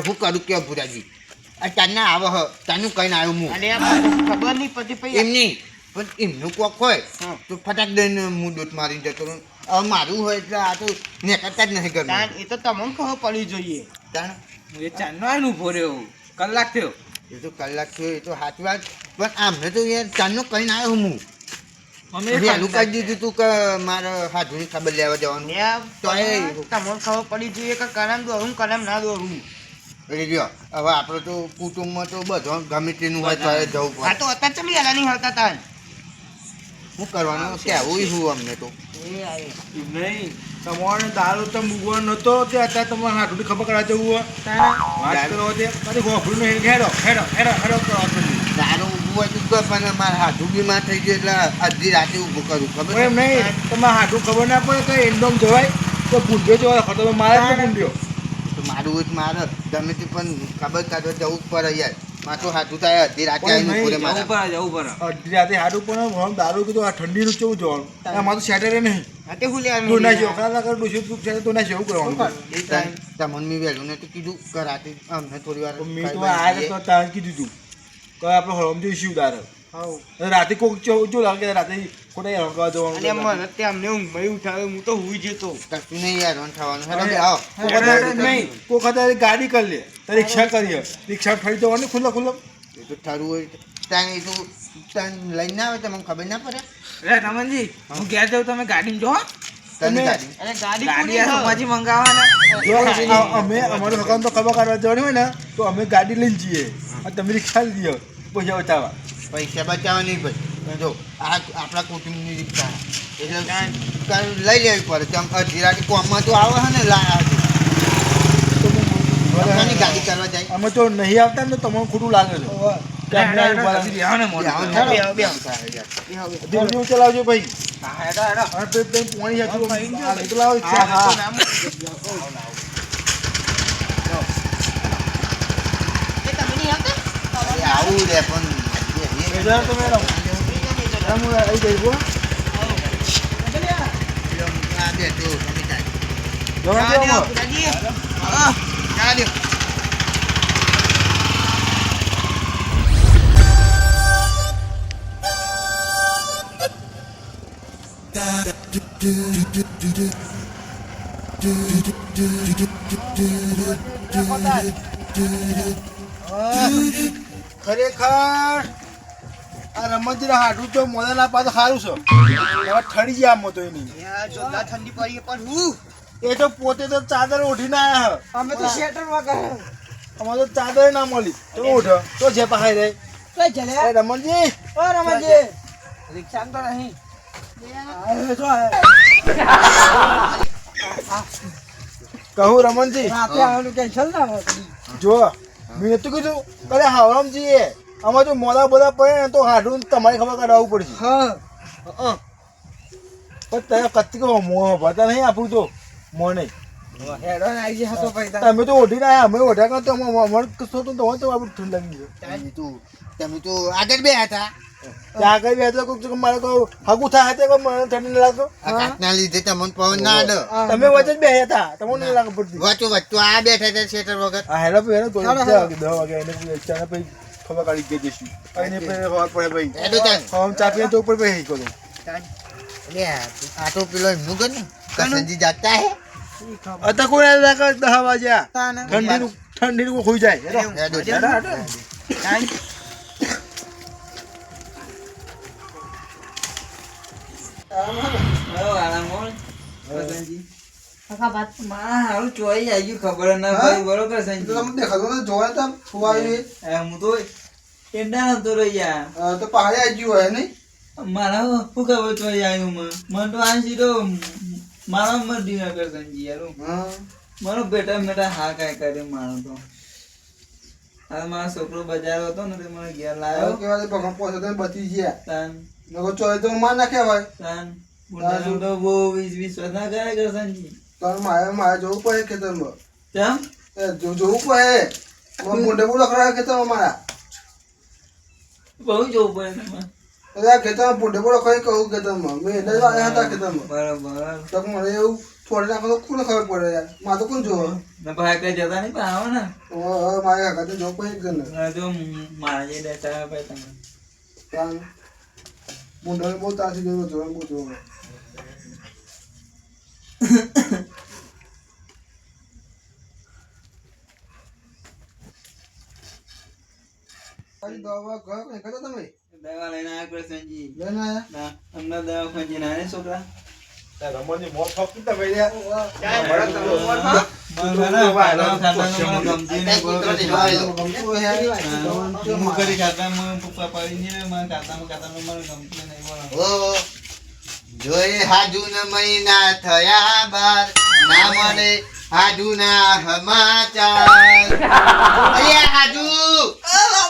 હું કરું કે ભુરાજી આ ચાંદના આવે હ ચાંદનું કહીને આવ્યો હું અને ખબર નહીં પછી પછી એમ નહીં પણ એમનું કોક હોય. તો ફટાક દઈને હું દૂધ મારી જતો મારું હોય એટલે આ તો નીકળતા જ નથી તાન એ તો તમને ખબર પડવી જોઈએ તાણ હું એ ચાંદનો રહ્યો કલાક થયો એ તો કલાક થયો એ તો સાચી વાત. પણ આમને તો યાર ચાંદનું કહીને આવ્યો હું. અમે વહેલું કહી દીધું તું કે મારે હાથુની ખબર લેવા જવાનું. તો એ- તમને ખબર પડી જોઈએ કે કલમ દોરું કલમ ના દોરું. એટલે જો હવે આપણે તો કુટુંબમાં તો બધો ગમે તેનું હોય તો જવું આ પડે તો અત્યારે ચમી આલા નહીં હલતા તાન? શું કરવાનું? કેવું હું અમને તો. નહીં. તમારે દારૂ તો મૂકવાનો નતો તે અત્યારે તમારે હાથું ખબર કરા જવું હોય? વાત કરો તે કદી ગોફરું નહીં હેડો હેડો હેડો હેડો દારૂ ઊભું હોય તો પણ મારે હાથું બીમાર થઈ ગયું એટલે અડધી રાતે ઊભું કરું. ખબર છે? એમ નહીં. તમારે હાથું ખબર ના પડે તો એન્ડોમ જવાય. તો ભૂંડ્યો જવાય. ખતો મારે જ ભૂંડ્યો તો મારું હોય મારે. ગમે તે પણ ખબર કાઢવા જવું જ પડે યાર. માથું હાથું થાય અડધી રાતે પણ આવીને નહીં, જવું મારા. પડે જવું પડે. અડધી રાતે હાડું પણ હું દારૂ કીધું આ ઠંડી નું કેવું જવાનું? એમાં તો સેટરે નહીં. આ તે હું લેવાનું તું ના શોખા ના કર ડોસી તું છે તો ના કરવાનું વહેલું કીધું કે રાતે અમને થોડી વાર મેં તો આ. તો તાર કીધું તું. કે આપણે હળમથી શું દાર. રાતે કોક જો જો લાગે કે રાતે ખોટા હેરાન જવાનું અને મને તે અમને ઊંઘમાં ઉઠાવ્યો હું તો હુઈ જતો. કશું નહીં યાર રન થવાનું. હે આવો. કોક નહીં. કોક હતા ગાડી કરી લે તો રિક્ષા કરીએ રિક્ષા ફરી જવાની ખુલ્લો ખુલ્લો. એ તો ઠરવું હોય. ત્યાં એ તો ત્યાં લઈને ના આવે તમને ખબર ના પડે? રે રમણજી હું ઘેર જાઉં તમે ગાડીમાં જો તમે- ગાડી અને ગાડી ગાડી કોની પછી મંગાવવાના. જો અમે અમારું હકામ તો ખબર કાઢવા જવાની હોય ને તો અમે ગાડી લઈને જઈએ. અને તમે રિક્ષા લઈ લ્યો પૈસા બચાવવા. પૈસા બચાવવા નહીં ભાઈ જો આ આપણા કુટુંબની રીક્ષા એટલે કાં લઈ લેવી પડે. કેમ અડધી રાતે કોમમાં તો આવે છે ને લા કોની ગાડી કરવા જાય. અમે તો નહીં આવતા ને તમારું તમને ખોટું લાગે છે. ચલાવજો ભાઈ. આવું રે પણ. બે- બે- બેજાર તો મેડમ મેડમ હું આવી જઈશ હો. આ બે જો તમે જાય. જવા જવા દો દ્યો, આમાં. પુરાજી. હા, જવા દ્યો. ખરેખર આ રમતજીના હાડું તો મોડા ના પાછું સારું છે. હવે ઠરી ગયા આમ તો એની. યાર, જોરદાર ઠંડી પડી પણ હું એ તો પોતે તો ચાદર ઓઢીને આયા અમે તો અમારે તો ચાદર ના મળી. તો ઓઢો તો જે પહાઈ રે. કઈ ચાલે એ રમણજી. ઓ રમણજી. રિક્ષા તો નહીં. કહું રમણજી. આપણે આવવાનું કેન્સલ ના જો મેં તો કીધું કલે હાવરામ જઈએ. આમાં જો મોડા બોલા પડે ને તો હાડું તમારે ખબર કાઢવું પડશે. હા. પણ તમે કત્તી કહો મોં ભરતા નહીં આપણું તો મોં નહીં તો તમે તો ઓઢી ના અમે ઓઢ્યા તો અમારે કશો તો તમે તો આપણું ઠંડ લાગી ગયું તમે તો આગળ બે હતા. આગળ બે તો કોઈક મારે હગું થાય તો મને ઠંડી ન લાગતો. ના લીધે તમને પવન ના આડે. તમે વચ્ચે બે હતા તમને લાગે પડતી. વચ્ચો વચ્ચો આ બેઠા હતા શેટર વગર. હેલો ભાઈ તો દસ વાગે એને પછી ખબર કાઢી ગઈ જઈશું પછી ખબર પડે ભાઈ. હમ ચાપીએ તો ઉપર પછી કરો અરે આ આ તો પેલો એમનું ઘર ને કસનજી જાગતા હે અત્યારે કોઈ ના લાગે દસ વાગ્યા ઠંડીનું ઠંડીનું ખોઈ જાય હેલો. હેડો હેડો, માં હારું ચોઈ આવી ખબર ના બરોબર એ હું તો નતો તો આવી હોય મારા શું ખબર ચોઈ આવ્યું મને? મને તો આ સીધો મારા મરજી ના કર સંજી યાર મારો બેટા બેટા હા કાંઈ કરે મારો તો. આ મારો છોકરો બજાર હતો ને તે મને ઘેર લાવ્યો બચી ગયા. તાન. નકો ચોય તો માર નાખ્યા હોય. તાન. બુઢાનો તો બહુ વીસ વીસ ના કરે કરશનજી તો મારે મારે જોવું પડે ખેતરમાં. એ જોવું પડે મોઢે બહુ લખડા ખેતરમાં મારા. બહુ જોવું પડે તમારે. અરે ખેતરમાં કઈ કહું ખેતરમાં. મેં એટલે જ આવ્યા હતા ખેતરમાં. બરાબર. તો મને એવું થોડી નાખો તો કોને ખબર પડે યાર? તો કોણ જોવે? ને ભાઈ કઈ જતા નહીં પણ આવો ને. ઓ મારે કાકા તો જોબ પછી જ ને હવે જો મારા જે દેતા ભાઈ તમે. કાલ મુંડળ બહુ તાસી જોયો જોવે બહુ જોવે. ખાલી દવા તમે? લઈને કૃષ્ણજી લઈને આયા ના અમને છોકરા. રમણની મોત યાર. ને મહિના થયા બાર. ના મળે હાજુના સમાચાર. અરે હાજુ! ના સમાચાર હાજુ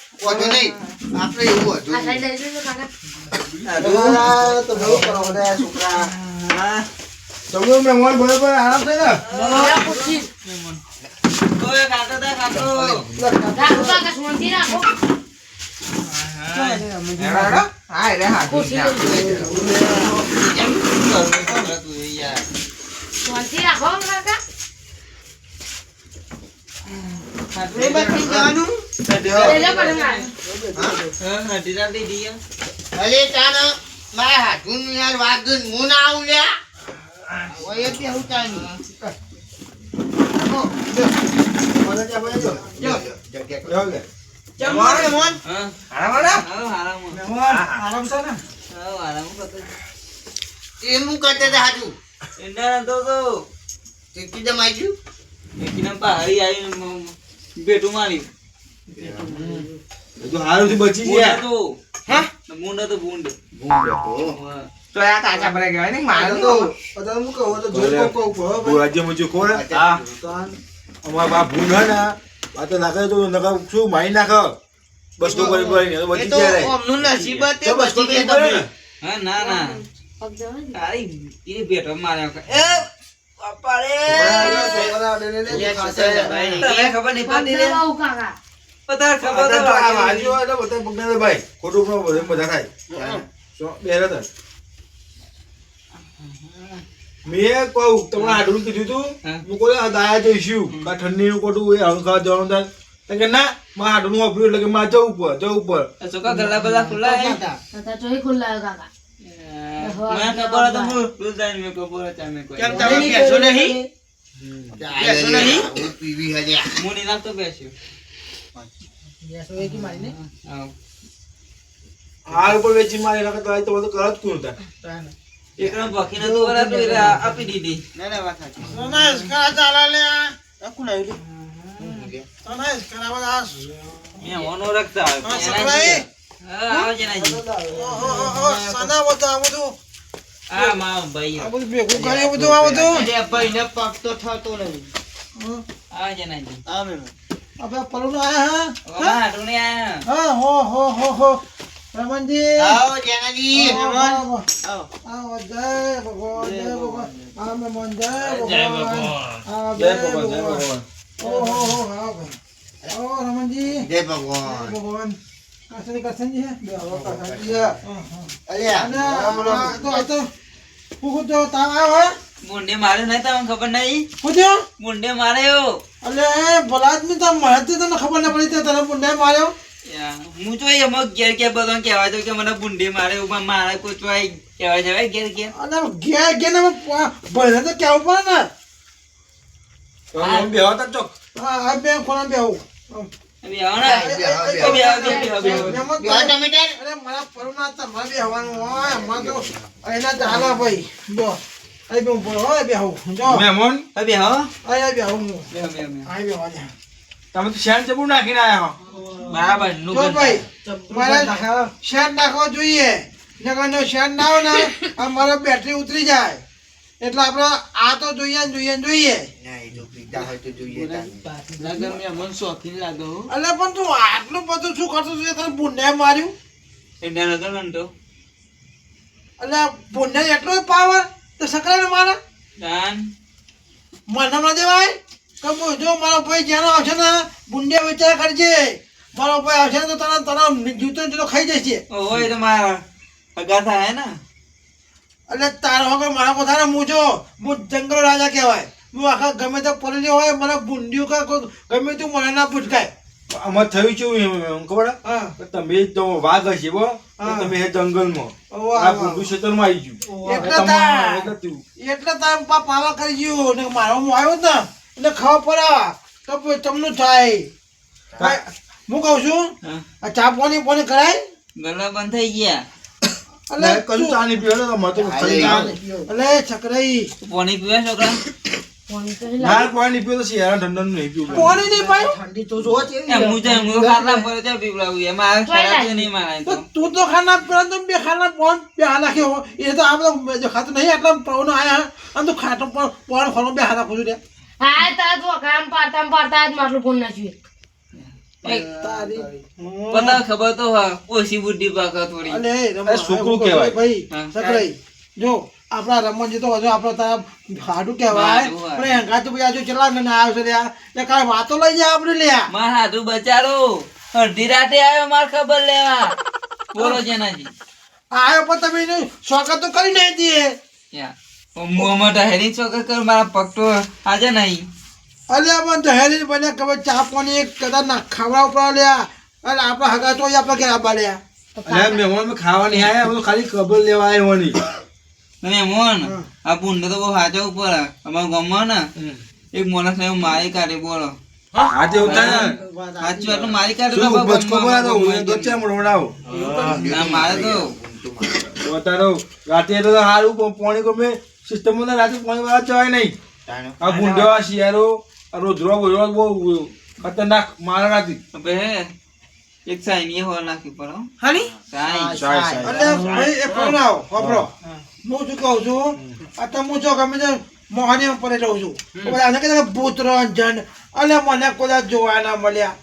બેહો યાર એવું બેહો, મારે બેહો, તમે ત્યાં વધુ નહીં આપણે એવું હતું આ તો બહુ કરો બધા છોકરા હા તમે મહેમાન બરોબર આરામ થઈ ને ઓય કાકા તા કાકો હા રે હા અરે તાનો મારા હાથું યાર વાગું હું ના આવું લ્યા હું તાનું મને ત્યાં મહેમાન આરામ છે ને એ હું. કરતા હતા હાજુ બેઠું ટીકી દમ આવી ગયું મારી એ તો હારું હારુંથી બચી ગયા. મુંડા તો બુંડ તો આ તાજા ભરે કહેવાય ને મારે તો અત્યારે હું કહું તો જોઈ કહું કહું કહું બહુ રાજ્ય કોણ હા. અમારા બા ભૂંડ હે ને આ તો નાખે તો નકર શું મારી નાખે? બસ તો કરી પડી તો બચી ગયા રે. ઓમનું નસીબ તે તો તો બચી ગયા તમે. હા ના ના. તારી એ બેઠો માર્યો એ બાપા રે ખબર નહીં પડતી રે પતાર ખબર તો આ વાગી. એટલે બધા પગના ભાઈ ખોટું પણ બધે બધા થાય. શું? બે હેરા મેં કહું તમને આડું કીધું તું હું. કોઈ આ દાયા જઈશું. કા ઠંડીનું ખોટું એ હળું ખાવા જવાનું થાય. કે ના મારે આડું વાપર્યું એટલે કે મારે જવું પડે જવું પડે છોકરા ગલ્લા બધા ખુલ્લા હે? મને ખબર હતો હું રોજ જઈને મેં ખબર હતી મેં કેમ તમે બેસો નહીં? બેસો નહીં? હું પીવી હલ્યા હું નહીં નાખતો બેસ્યો. હાલ ઉપર વેચી મારી નાખે તો આ તો બધું કરત કોણ થાય? એકદમ ભખીને તો વરાતું એટલે આપી દીધી. ના ના વાત સાચી. તને હિસકા ચાલે લે. આ કોણ આવ્યું તને હિસકા ના બધા મેં હોનો રખતા હા, એનાજી. હા, આવજે ઓહો સના બધું આ બધું? ભાઈ. આ બધું ભેગું કર્યું બધું આ બધું? અરે ભાઈને પગ તો થતો નહીં. આવજે નાજી. આ પલું હાટું નહીં આયા. હા? હો હો? હો હો રમણજી. આવો જેનાજી. આવો, આવો. આવો, જય ભગવાન જય ભગવાન. આ મહેમાન જય ભગવાન. આ જય ભગવાન જય ભગવાન ઓહો હો હા ભાઈ આવો. રમણજી. જય જય ભગવાન. ભગવાન કાસની કાસનજી હે બે આવો કાસનજી હે અલ્યા. અને તો આ તો. હું હું તો તાવ આવ્યો હે? મુંડે માર્યો નહીં તમને ખબર નહીં? હું થયો? મુંડે માર્યો. અલે ભલા આદમી તમ મળતી તને ખબર ન પડી તે તને મુંડે માર્યો. હું તો એમ ઘેર કે બધો કહેવાય તો કે મને બુંડે મારે ઊભા મારે કોઈ તો આઈ કહેવાય જવાય ઘેર કે અને ઘેર ઘે ને ભલે તો કેવું પડે ને. તો બેહો તો ચોક. હા આ બે ખોના. એમાં બેહો અરે મારા પરુના તમારે બે હવાનું હોય. અમાર તો એના ચાલે ભાઈ. બે આવો, બે આવો. અહીં બે આવું તમે તો ચબુ નાખીને બરાબરનું જો ભાઈ ચંપલ મારે નાખાવો. જોઈએ. નકર ના હોય ને આ બેટરી ઉતરી જાય. એટલે આપણે આ તો જોઈએ ને જોઈએ ને જોઈએ. ના એ તો પીતા હોય તો જોઈએ તાને. શોખીન લાગે હો. એટલે પણ તું આટલું બધું શું કરતો તું તને પુણ્ય માર્યું? એટલે પુણ્ય એટલો પાવર તો સકરાય મારા? દાન. મને ન દેવાય? કે જો મારો ભાઈ જ્યાં આવશે ને પુણ્ય વિચાર કરજે. મારો ભાઈ આવશે ને તો તને તને જૂતો જૂતો ખાઈ જશે. ઓય તો મારા હગા થાય ને? એટલે તારો વગર મારા કોથાને હું જો હું જંગલ રાજા કહેવાય. હું આખા ગમે તે પરેલી હોય મને બુંડિયું કા ગમે તું મને ના પૂછકાય આમાં થયું શું એમ ખબર? હે? તમે તો વાઘ હશે બો તમે હે જંગલમાં. આ. ભૂંડું ક્ષેત્રમાં આવી ગયું. એટલે એટલે થયું. તાર પા પાવા કરી ગયું. ને મારો હું આવ્યો ને. એટલે ખાવા પડે તો તમનું થાય. હું. કહું છું આ ચા પાણી પાણી કરાય? ગલા બંધ થઈ ગયા. કશું તું- ચા નહીં પીવો તો અમારે તો ખાલી હાલે. ચા એટલે છકરાઈ. પાણી પીવા છોકરા? ના કોઈ નહીં તો શિયાળા ઠંડાનું નહીં પીવું પાણી નહીં પાય? ઠંડી તો જોવો છે. હું તો હું તો પર જ પીવડાવું એમાં આ ખરાબ નહીં મારે તો. તો તું તો ખાના પેલા તો બે ખાના પોણ બે હાથ નાખ્યો એ તો આ બધો ખાતું નહીં એટલા પવનો આયા અને તું ખાટો પણ પોણ ખોલો બે હાથ નાખું છું હા તાર તો કામ પાડતા પાડતા જ માટલું ફોન નાખ્યું પતા ખબર તો હા ઓછી બુદ્ધિ પાકા થોડી. કેવાય છોકરું કહેવાય. ભાઈ સકરાઈ જો. આપણા રમણજી તો હજુ આપણે તારા હાડું કહેવાય. હાડું. પણ એંગા તો ભાઈ આજુ ચલા ને આવ્યો છે લ્યા. એ કાંઈ વાતો લઈ જાય આપણે લ્યા. માર હાથું બચારો અડધી રાતે આવ્યો માર ખબર લેવા. બોલો જેનાજી. આવ્યો પણ તમે એનું સ્વાગત તો કરી નહીં દઈએ મોમાં હેરી ચોકર કર મારા પગ તો આજે નહીં. અલ્યા પણ જહેરી બને ખબર ચા પાણી કદાચ ના ખાવડા ઉપર લ્યા. અને આપણા હગા તો આપણે ઘેર આબા લ્યા. મહેમાન અમે ખાવા નહીં આયા અમે તો ખાલી ખબર લેવા આવ્યો હોવાની તમે મોન આ પુંડ તો બહુ હાચો ઉપર અમારા ગામમાં ને એક માણસ ને મારી કાઢે બોલો. આજે તે સાચું આટલું મારી કાઢે તો બચકો બોલા હું તો ચા મળવડાવો ના, મારે તો. બતારો રાતે તો સારું પણ ગમે સિસ્ટમમાં રાતે પાણી વાળા ચવાય નહીં. આ ગુંડો આ રોજરો બોજરો બહુ ખતરનાક મારા રાતી. હવે એક સાઈની હોલ નાખી પડો હાની? સાઈ સાય સાય એટલે ભાઈ એ પણ આવો વાપરો. હું શું કહું છું? આ તો હું જો ગમે તે મોહની પડે રહું છું. તો આને કે ભૂત રંજન એટલે મને કોઈ જોવા ના મળ્યા.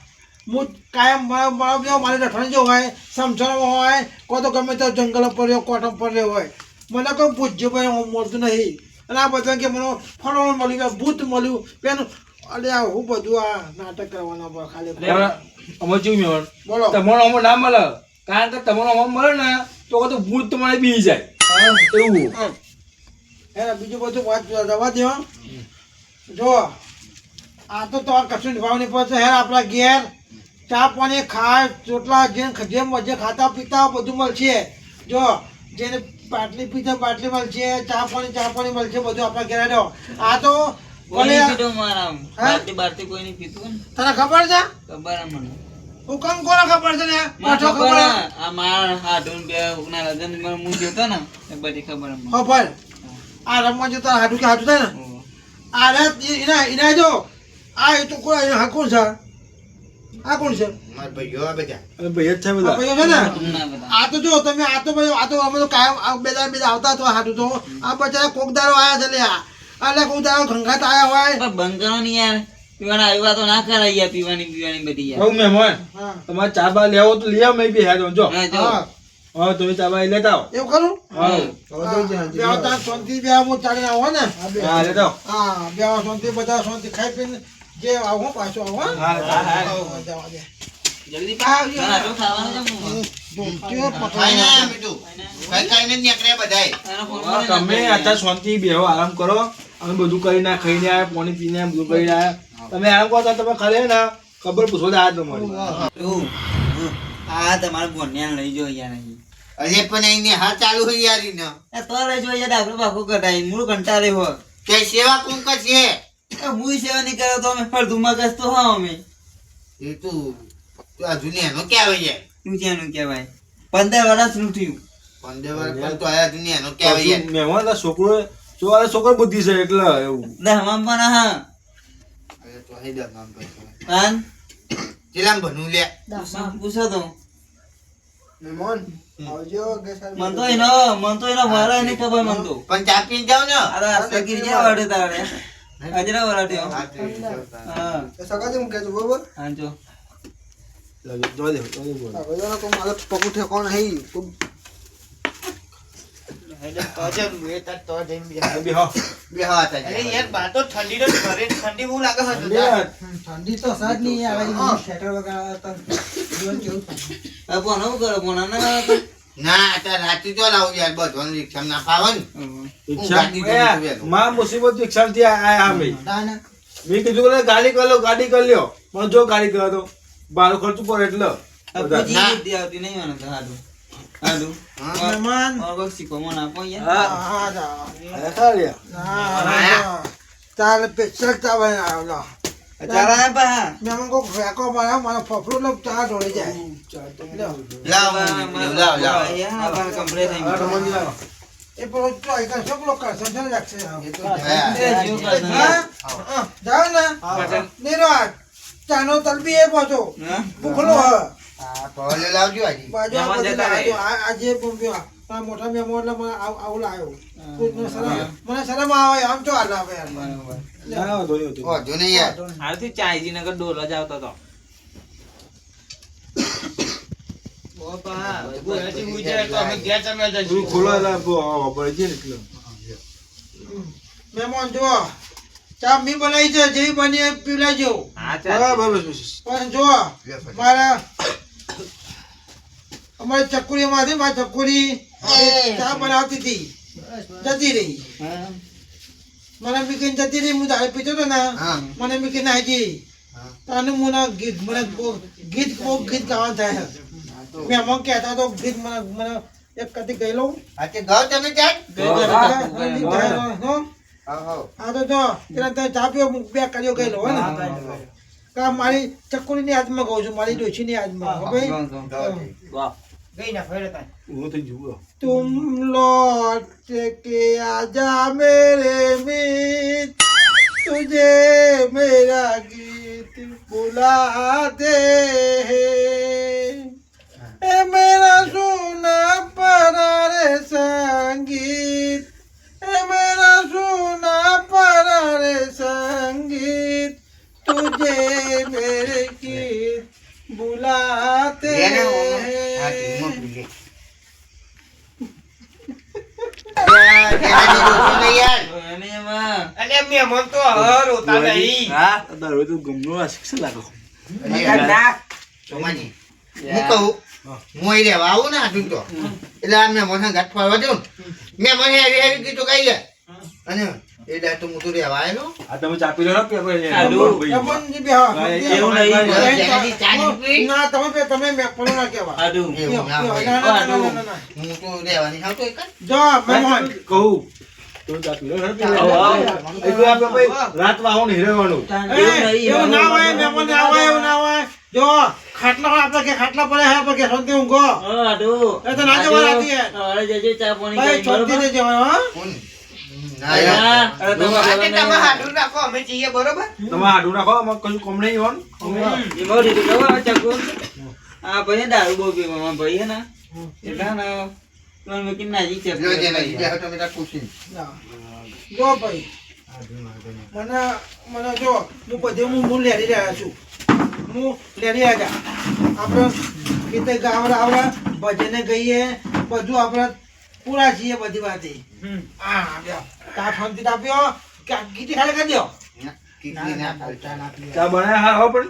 હું કાયમ મારા રઠણ જો હોય સમસણમાં હોય કો તો ગમે તો જંગલ પર રહ્યો કોટમ પર રહ્યો હોય. મને કોઈ પૂછ્યું ભાઈ હું મળતું નહીં. અને આ બધા કે મને ફળવાનું મળ્યું ભૂત મળ્યું. પેલું અરે આ હું બધું આ નાટક કરવાના ખાલી અમે મેવણ બોલો. તમારો અમો ના મળે. કારણ કે તમારો અમો મળે ને તો કદાચ ભૂત તમારે બી જાય. એવું. હે બીજું બધું વાત રવા દો જો આ તો તો કશું નિભાવની પડશે હેર આપણા ઘેર ચા પાણી ખાય ચોટલા જેમ જેમ જે ખાતા પીતા બધું મળશે. જો જેને બાટલી પીતા બાટલી મળશે ચા પાણી ચા પાણી મળશે બધું આપણા ઘેર આવ્યો આ તો તને ખબર છે? ખબર મને. હુકમ કોને ખબર છે ને? પાછો ખબર આ માર હાથું બે ઉના લગનમાં હું જોતો ને એ બધી ખબર હે મને. ખબર આ રમવા જતા હાડું કે હાડું થાય ને? આ રે ઇના ઇના જો. આ તો કોઈ આ કોણ છે? આ કોણ છે? મારા ભાઈઓ આ બધા. અરે ભાઈ જ છે આ બધા ભાઈઓ છે ને? આ તો જો તમે આ તો ભાઈ આ તો અમે તો કાયમ આ બે દાડા બે આવતા તો હાટું તો. આ બચારા કોકદારો આયા છે લે આ એટલે કોકદારો ઘંઘાત આયા હોય. પણ નહીં યાર. પીવાના આવી વાતો ના કરાય પીવાની પીવાની બધી યાર. બહુ મહેમાન તમારે ચા બા લેવો તો લઈ આવો મેં બી હેડો જો. હા, તમે ચા બા લેતા આવો. એવું કરું? હા. બે આવતા શાંતિ બે આવો ચાલી આવો ને. હા લેતા હા બે આવો શાંતિ બધા શાંતિ ખાઈ પીને જે આવો પાછો આવો હા? જવા દે. જલ્દી. ખાવાનું કરીને તમે અત્યારે શાંતિ બેહો આરામ કરો. અમે બધું કરીને આ ખાઈને આવ્યા પાણી પીને બધું કરીને આયા તમે આરામ કહો તો તમે ખરે ને ખબર પૂછો આ તમારી? આ તમારા બોન્યાને લઈ જો યાર નહીં. અરે પણ અહીંની હા ચાલુ હોય યાર. એ તો લઈ જો યાર આપણે બાકો કટાઈ મૂળ કંટાળે હો કે સેવા કરશે? એ હું સેવા નહીં કરો તો અમે ફળધું મગજ તો હા અમે. એ તું તું આ દુનિયાનો ક્યાં આવે યાર શું ત્યાંનું કહેવાય. પંદર વર્ષનું થયું. પંદર વર્ષ પણ તો આ દુનિયાનો ક્યાં આવે યાર મહેમાન તો છોકરો છોકરો છોકરો બુદ્ધિ છે એટલે એવું. દહમાં પણ હા. તો દમ આમ કરતો. કાન ચેલામ ભણું લે. પૂછો- તો. મહેમાન આવજો કે સર મન તો એનો મન તો એનો વારા નહીં ખબર મન તો. પણ ચા પીને જાઓ ને. અરે સગીર જે વાડે તારે? અજરા વરાટ્યો હા, તે સગા મૂકે છે બરોબર? હા જો. જવા દે જવા બોલ. આ મારો બે હા ઠંડી તો સાજ નહીં આવે કરો? ના કરો તો? ના રાતે તો લાવું યાર બધું રિક્ષા ના. ફાવે ને. રિક્ષા? માં મુસીબત ના ના. મેં કીધું કે ગાડી કરી લો ગાડી કરી લ્યો. પણ જો ગાડી કરો તો બારું ખર્ચું પડે એટલે. પૂછી આવતી નહીં મને હા. મહેમાન મારો કોક શીખો મને આપો યાર હા હા જા આયા ખરા લ્યા. ના તારે પેચલ ચા બનાવલો ચાલ આ પા મહેમાન કો ફેંકો મારા મારો ફફડો લો ચા ઢોળી જાય લાવ લાવ લાવ લાવ યાર આ કમ્પ્લીટ થઈ હા, ગયું રમણજી લાવો. એ પેલો તો એક સપલો કરશે છે લાગશે એ તો. જીવ હા, જાઓ ને નિરાજ ચાનો તલબી એ હા? ભૂખલો હ હા પવલે લાવજો આજે બાજુ આ મહેમાન બધી જતા રહે. લાવજો. આ- આજે બોમ્બ્યો. આ મોટા મહેમાન એટલે મને આવું લાવ્યો મને શરમ આવે આમ તો હાલ આવે યાર. બરાબર. ના, વાંધો નહીં, વાંધો નહીં. વાંધો નહીં યાર હાલથી ચાયજી નગર ડોલો જ આવતો હતો. મહેમાન ચા મી બનાવી છે જેવી બની એ પીવડાવજો હા બરાબર પણ જુઓ મારા અમારી ચકુરીમાંથી મારી ચકુરી ચા બનાવતી હતી. જતી રહી. હા? મને મીકીને જતી રહી હું દાળ પીતો હતો ને હા. મને મીકીને આવી હા. તાનું મને ગીત મને ગીત બહુ ગીત ગાવાનું થાય. મેં અમુક કહેતા તો ગીત મને મને એક કદી ગયેલો આજે ગાવ તમે ગઈ તો હા, ગઈ. તો જો ચા પીવો બે કર્યો ગયેલો હોય ને. કા મારી ચકુની ની આજમાં કહું છું મારી ડોશી ની આજમાં ભાઈ વાહ ગઈ ના ફેરે તાઈ હું તો જુઓ તુમ લોટ કે આજા મેરે મીત તુજે મેરા ગીત બોલા દે હા આ દારૂ તો ગમનું આ શિક્ષા લાગો. સોમાજી, હું કહું હું અહીં રહેવા આવું ને આટલું તો એટલે આ મેં મને ઘાટ ફરવા દઉં મેં મને હેવી હેવી ગીતો ગાઈ ગયા અને એ ડાય તો હું તો રહેવા આવેલો આ તમે ચા પી લો ને, પેપર હા, એવું હા. નહીં. ના તમે તમે બે પેલું ના ના, ના ના. ના, ના, ના, ના, ના. હું તો રહેવાની આવતો એક જો મહેમાન કહું રાત વાહો ને એવું ના હોય મહેમાન ના હોય એવું ના હોય. જો ખાટલા આપણે કે ખાટલા પડે છે આપણે કે શાંતિ ઊંઘો ઓ, હારું. એ તો ના જવા રાતી. હે. સવારે જજો ચા પાણી ભાઈ? હા. દારૂ બહુ પીવે ભાઈ હે ને એટલે જે ભાઈ. મને મને જો હું બધે હું હું લેરી રહ્યા છું. હું લેરી આવ્યા આપણે કીતે ગાવડા આવડા ભજને ગઈએ બધું આપણે પૂરા છીએ બધી વાતે. હા તા શાંતિ આપ્યો કે આ ગીતી ખાલી કરી દો ના, કીધી ના ખાતા. ચા હા હો પણ.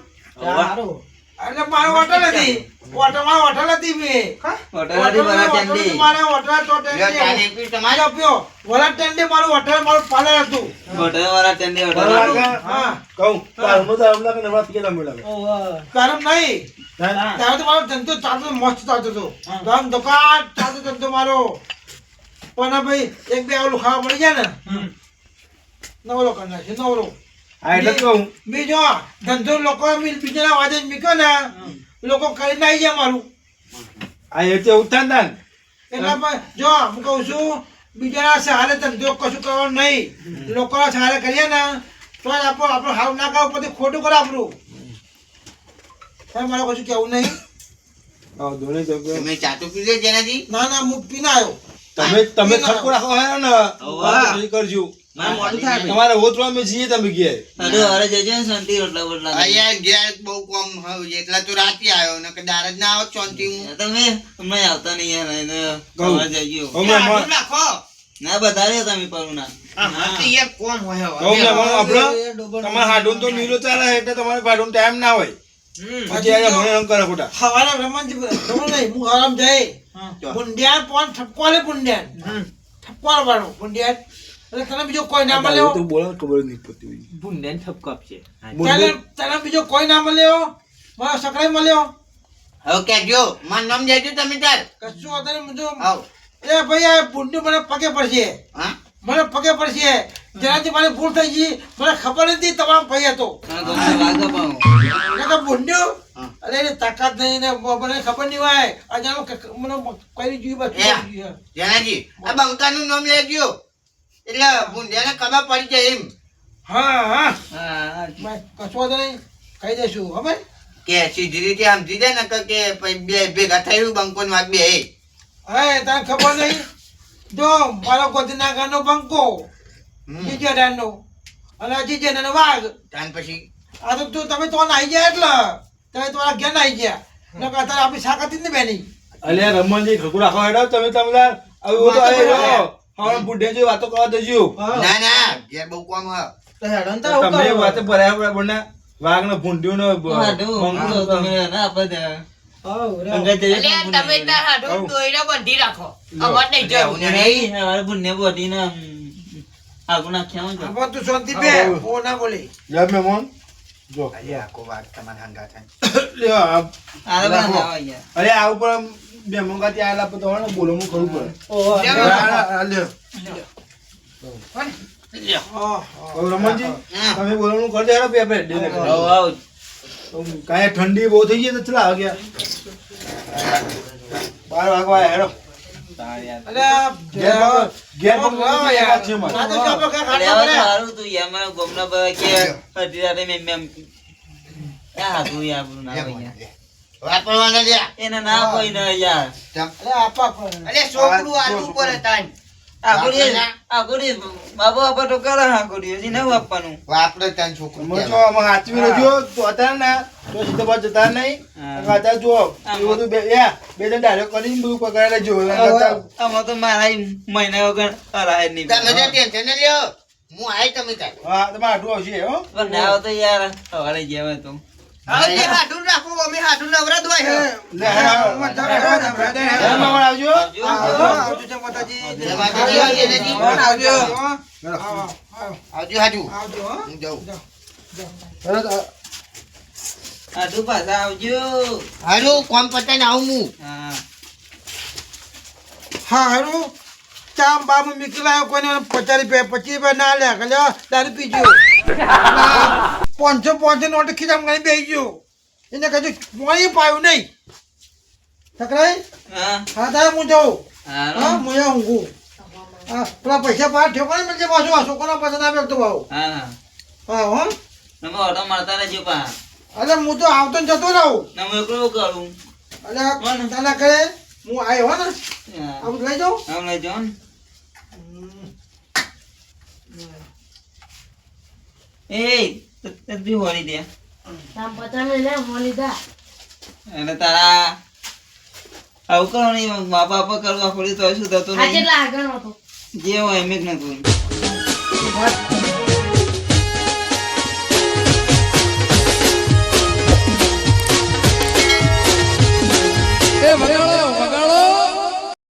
એટલે મારે હોટલ હતી. હોટલ મારે હોટલ હતી મેં. હોટલમાંથી બરા ટેન્ડી. મારે હોટલ તો ટેન્ડી. તમારે? આપ્યો વડા ટેન્ડી મારું હોટલ મારું પાર્લર હતું. હોટલવાળા ટેન્ડી બરાબર હા. કહું તારમાં દારૂ લાગે ને એમાં પીએ તમે લાગે. ગરમ નહીં. હા? ત્યારે તો મારો ધંધો ચાલતો મસ્ત ચાલતો હતો. દુકાન ચાલતો ધંધો મારો. પણ ભાઈ એક બે ઓલું ખાવા મળી ગયા ને. નવરો કરી નવરો. હા એટલે જ કહું. બીજો ધંધો લોકો બીજાના વાજે જ મૂક્યો ને લોકો કરીને આવી જાય મારું. આ એ તો ઉત્થાન એટલે પણ જો હું કહું છું બીજાના સહારે ધંધો કશું કરવાનું નહીં. લોકોના સહારે કરીએ ને તો આપો આપણો આપણો હાવ ના કરવો પછી ખોટું કરે આપણું. તમે મારે કશું કેવું નહીં. તમે ચા તો પીધો જેનાથી? ના ના હું પીને આવ્યો. તમે તમે ખટકો રાખો હે ને. કરજો. મારે મોડું થાય તમારે હોત અમે જઈએ તમે ગયા અરે અરે જજો શાંતિ રોટલા બોટલા અહીંયા ઘેર બહુ કોમ હોય એટલા તો રાતે આવ્યો ને દાર જ ના આવો શાંતિ હું. તમે આવતા નહીં યાર જજો ના તમે પરું ના યાર કોમ હોય હમણાં હમણાં આપણે તમારે હાડું ચાલે એટલે તમારે હાડું ટાઈમ ના હોય. આરામ જાય. બુંડિયાન પોન ઠપકો લે બુંડિયાન ઠપકો વાળો એટલે તને બીજો કોઈ ના મળ્યો તું બોલો ખબર નહીં પડતી હોય. ભૂંડેને ઠપકો આપશે તને તને બીજો કોઈ ના મળ્યો મારો સકરાઈ મળ્યો હવે કેજો માર નામ દેજો તમે તાર. કશું વાંધો મુજો એ ભાઈ આ બુંડી મને પગે પડશે. હા? મને પગે પડશે. જેનાથી મારી ભૂલ થઈ ગઈ મને ખબર નથી તમારો ભાઈ હતો. હા. અરે એની તાકાત નહીં ને મને ખબર નહીં હોય. આ મને કઈ બસ એ. જેનાજી આ બંકાનું નામ લેજો. એટલે ભૂંડિયાને ખબર પડી જાય એમ. હા હા. હા, કશું નહીં. કહી દઈશું હવે કે સીધી રીતે સમજી જાય ને કે પછી બે ભેગા થયું બંકો ને વાગ બે હે તને ખબર નહીં? જો મારો ગોધીના ઘરનો બંકો. બીજા ડાનનો અને હજી જે નાનો વાઘ. ત્યાર પછી? આ તો તું તમે તો આવી ગયા એટલે. તમે તમારા ઘેર નાઈ ગયા. નકર અત્યારે આપણી શાક હતી ને બેની. અલ્યા રમણજી રાખો હેડો. તમે તમને આવું તો આઈ હવે બુઢે જે વાતો કરવા દેજો ના ના ઘેર બહુ કોમ તો તમે વાતે ભરાયા બને વાઘ ને ભૂંડ્યું ને હાડું, તમે ના આપણે ત્યાં. અંગત જઈએ તો ભૂંડને બોલે. આવું. નહીં. નહીં, હવે ભૂંડને બોલીને, ના આગુ નાખ્યા હોય ને. આપણ તું શાંતિ બે. ઓ ના બોલે. યાર મહેમાન જો. અરે આખો વાત તમારા હંગા થાય લ્યો, આ- આરે બધા ના હોય યાર. અરે આ ઉપર મહેમાન કાથી આયેલા પછી બોલો હું ખરું પડે. લ્યો. આ- આ લ્યો. હા હવે રમણજી તમે બોલવાનું કરજો હેડો બે બે. કાંઈ ઠંડી બહુ થઈ ગઈ તો ચલા ગયા બાર વાગવા હેડો. યાર. તો તું યાર, ગામના આ. વાપરવાના લ્યા. એને ના કોઈ ના યાર. અરે આપા પણ. અરે છોકરું આલુ પર તાન. આખુડી આખુડી બાબુ આપા તો કરે આખુડી હજી ના આપવાનું. વાપરે તાન છોકરું અમે જો અમે હાચવી લેજો તો અત્યારે ને તો સીધો બાદ જતા નહીં. હા. જો એ બધું બે યા, બે જણ ડાયરેક્ટ કરીને બધું પકડાઈ લેજો. અત્યારે તો મારા મહિના વગર કરાય નહીં તમે જે ટેન્શન લ્યો? હું આય તમે તાર. હા તમારે આવશે હો. પણ ના તો યાર સવારે જેવા તો. આવજો કોમ પતાઈને આવું હું હા હા હારું ચામ બાબુ મીકી કોને પચાસ રૂપિયા પચીસ રૂપિયા ના લે કલ્યો લ્યો પી ગયો. પાંચસો પાંચસો નોટ ખીચામ ગણી બેસી ગયો. એને કશું મોઈ પાયું નહીં. સકરાઈ હા. તારે હું જાઉં? હા હું અહીંયા ઊંઘું. હા પેલા પૈસા પાર ઠેકો ને મળશે પાછું આ છોકરાના પૈસા ના બેગતો ભાવ હા. હા હા. તમે ઓટો મારતા રહેજો પા અરે હું તો આવતો ને જતો રહું. ને હું એકલો કરું? અરે તને કરે હું આવ્યો હો ને? આવું લઈ જાઉં? આમ લઈ જાઓ એ તો- તો બી હોળી દે. તામ પચાસ લે અને તારા આવું કરો નહીં બાપા બાપા કરવા પડ્યું તો શું થતું નહીં. જે હોય એમ જ નતું.